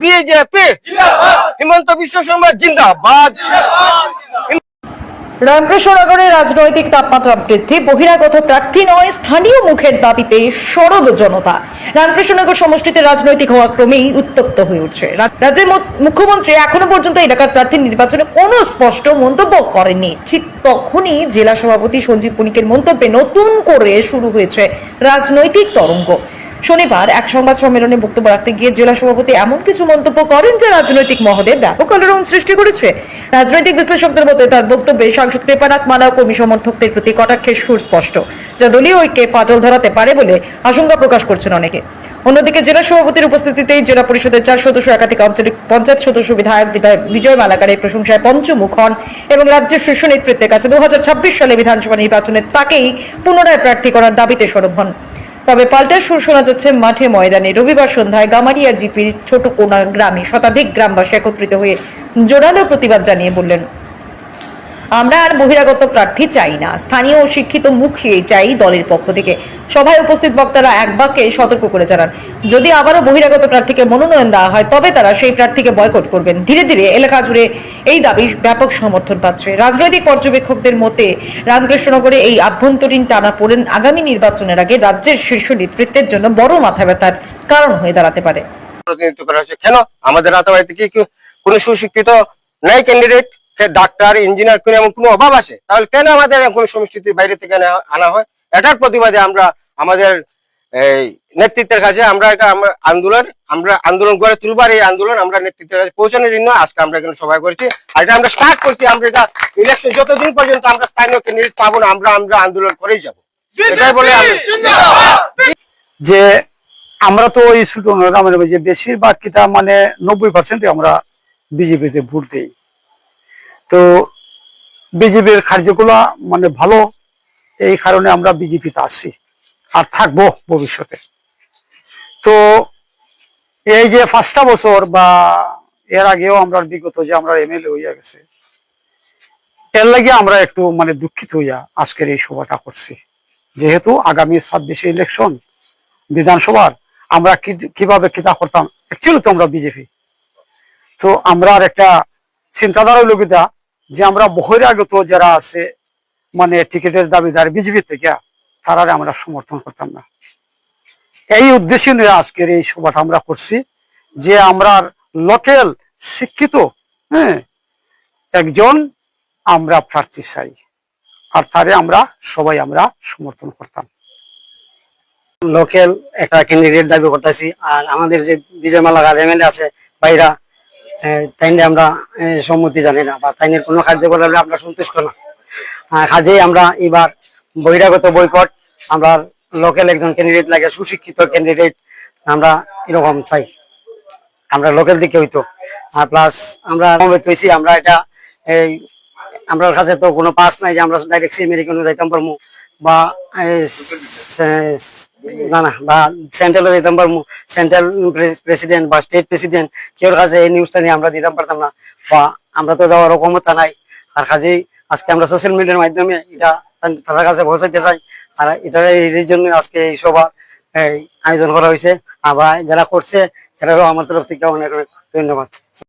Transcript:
BJP. রামকৃষ্ণনগরে রাজনৈতিক তাপমাত্রা বৃদ্ধি, বহিরাগত প্রার্থী নয়, স্থানীয় মুখের দাবিতে সরব জনতা। রামকৃষ্ণনগর সমষ্টিতে রাজনৈতিক হওয়া ক্রমেই উত্তপ্ত হয়ে উঠছে। রাজ্যের মুখ্যমন্ত্রী এখনও পর্যন্ত এলাকার প্রার্থী নির্বাচনে কোনো স্পষ্ট মন্তব্য করেননি। ঠিক তখনই জেলা সভাপতি সঞ্জীব পুনিকের মন্তব্যে নতুন করে শুরু হয়েছে রাজনৈতিক তরঙ্গ। শনিবার এক সংবাদ সম্মেলনে বক্তব্য রাখতে গিয়ে জেলা সভাপতি এমন কিছু মন্তব্য করেন যা রাজনৈতিক মহলে ব্যাপক আলোড়ন সৃষ্টি করেছে। রাজনৈতিক বিশ্লেষকদের মতে তার বক্তব্যে সাংসদ কৃপানাথ মালা কর্মী সমর্থকদের প্রতি কটাক্ষের সুর স্পষ্ট যা দলীয় ঐক্যে ফাটল ধরাতে পারে বলে আশঙ্কা প্রকাশ করছেন অনেকে। অন্যদিকে জেলা সভাপতির উপস্থিতিতেই জেলা পরিষদের চার সদস্য, একাধিক আঞ্চলিক পঞ্চায়েত সদস্য, বিধায়ক বিধায়ক বিজয় মালাকারের প্রশংসায় পঞ্চমুখ হন এবং রাজ্যের শীর্ষ নেতৃত্বের কাছে দু হাজার ছাব্বিশ সালে বিধানসভা নির্বাচনে তাকেই পুনরায় প্রার্থী করার দাবিতে সরব হন। তবে পাল্টা সুর শোনা যাচ্ছে মাঠে ময়দানে। রবিবার সন্ধ্যায় গামারিয়া জিপির ছোট কোনা গ্রামে শতাধিক গ্রামবাসী একত্রিত হয়ে জোরালো প্রতিবাদ জানিয়ে বললেন। আমরা আর বহিরাগত প্রার্থী চাই না। স্থানীয় ও শিক্ষিত মুখিয়ে চাই দলের পক্ষ থেকে। সভায় উপস্থিত বক্তারা এক বাক্যে সতর্ক করে জানান, যদি আবারও বহিরাগত প্রার্থীকে মনোনয়ন দেওয়া হয়, তবে তারা সেই প্রার্থীকে বয়কট করবেন। ধীরে ধীরে এলাকা জুড়ে এই দাবি ব্যাপক সমর্থন পাচ্ছে। রাজনৈতিক পর্যবেক্ষকদের মতে, রামকৃষ্ণনগরে এই আভ্যন্তরীণ টানা পড়েন আগামী নির্বাচনের আগে রাজ্যের শীর্ষ নেতৃত্বের জন্য বড় মাথা ব্যথার কারণ হয়ে দাঁড়াতে পারে। কেন? আমাদের রাতাবাড়িতে কি কোনো সুশিক্ষিত নাই ক্যান্ডিডেট সে ডাক্তার, ইঞ্জিনিয়ার কোনো এমন কোনো অভাব আছে? তাহলে কেন আমাদের কোনো সমষ্টির বাইরে থেকে আনা- হয়? এটার প্রতিবাদে আমরা আমাদের এই নেতৃত্বের কাছে আমরা এটা আমরা আন্দোলন আমরা আন্দোলন করে তুলবার এই আন্দোলন আমরা নেতৃত্বের কাছে পৌঁছানোর জন্য আজকে আমরা এখানে সবাই করেছি। আর এটা আমরা স্টার্ট করছি, আমরা এটা ইলেকশন যতদিন পর্যন্ত আমরা স্থানীয় ক্যান্ডিডেট পাবো না, আমরা আমরা আন্দোলন করেই যাব। এটাই বলে যে আমরা তো ওই গ্রামের যে বেশিরভাগ কিতা মানে নব্বই পার্সেন্ট আমরা বিজেপিতে ভোট দিই। তো বিজেপির কার্যগুলো মানে ভালো, এই কারণে আমরা বিজেপিতে আসছি আর থাকব ভবিষ্যতে। তো এই যে পাঁচটা বছর বা এর আগেও আমরা বিগত যে আমরা এমএলএ হইয়া গেছে, এর লাগে আমরা একটু মানে দুঃখিত হইয়া আজকের এই সভাটা করছি। যেহেতু আগামী ছাব্বিশে ইলেকশন, বিধানসভার, আমরা কীভাবে কিতা করতাম অ্যাকচুয়ালি তো আমরা বিজেপি। তো আমরা আর একটা চিন্তাধারা হইল কিতা যে আমরা বহিরাগত যারা আছে মানে টিকিটের দাবিদার বিজেপি থেকে তারা আমরা সমর্থন করতাম না। এই উদ্দেশ্যে নিয়ে আজকের এই সভাটা আমরা করছি যে আমরা লোকাল শিক্ষিত হ্যাঁ একজন আমরা প্রার্থী চাই। আর তারে আমরা সবাই আমরা সমর্থন করতাম। লোকাল একটা ক্যান্ডিডেট দাবি করতেছি, আর আমাদের যে বিজয় মালাকার এমএলএ আছে বাইরা তাইনে আমরা সম্মতি জানি না, বা তাইনের কোনো কার্যকলাপে আমরা সন্তুষ্ট না। কাজেই আমরা এবার বহিরাগত বৈকট আমরা লোকাল একজন ক্যান্ডিডেট লাগে, সুশিক্ষিত ক্যান্ডিডেট আমরা এরকম চাই। আমরা লোকাল দিকে হইতো। আর প্লাস আমরা সমবেত আমরা এটা, এই আমরা কাছে তো কোনো পাস নাই যে আমরা ডাইরেক্ট আমেরিকানো যাইতাম পারব বা না না, বা সেন্ট্রালে যেতাম পারব সেন্ট্রাল প্রেসিডেন্ট বা স্টেট প্রেসিডেন্ট কেউর কাছে এই নিউজটা নিয়ে আমরা দিতাম পারতাম না। বা আমরা তো যাওয়ার ক্ষমতা নাই। আর কাজেই আজকে আমরা সোশ্যাল মিডিয়ার মাধ্যমে এটা তাদের কাছে পৌঁছাইতে চাই। আর এটা এই জন্য আজকে এই সভা আয়োজন করা হয়েছে। আবার যারা করছে এরাও আমার তরফ থেকে অনেক অনেক ধন্যবাদ।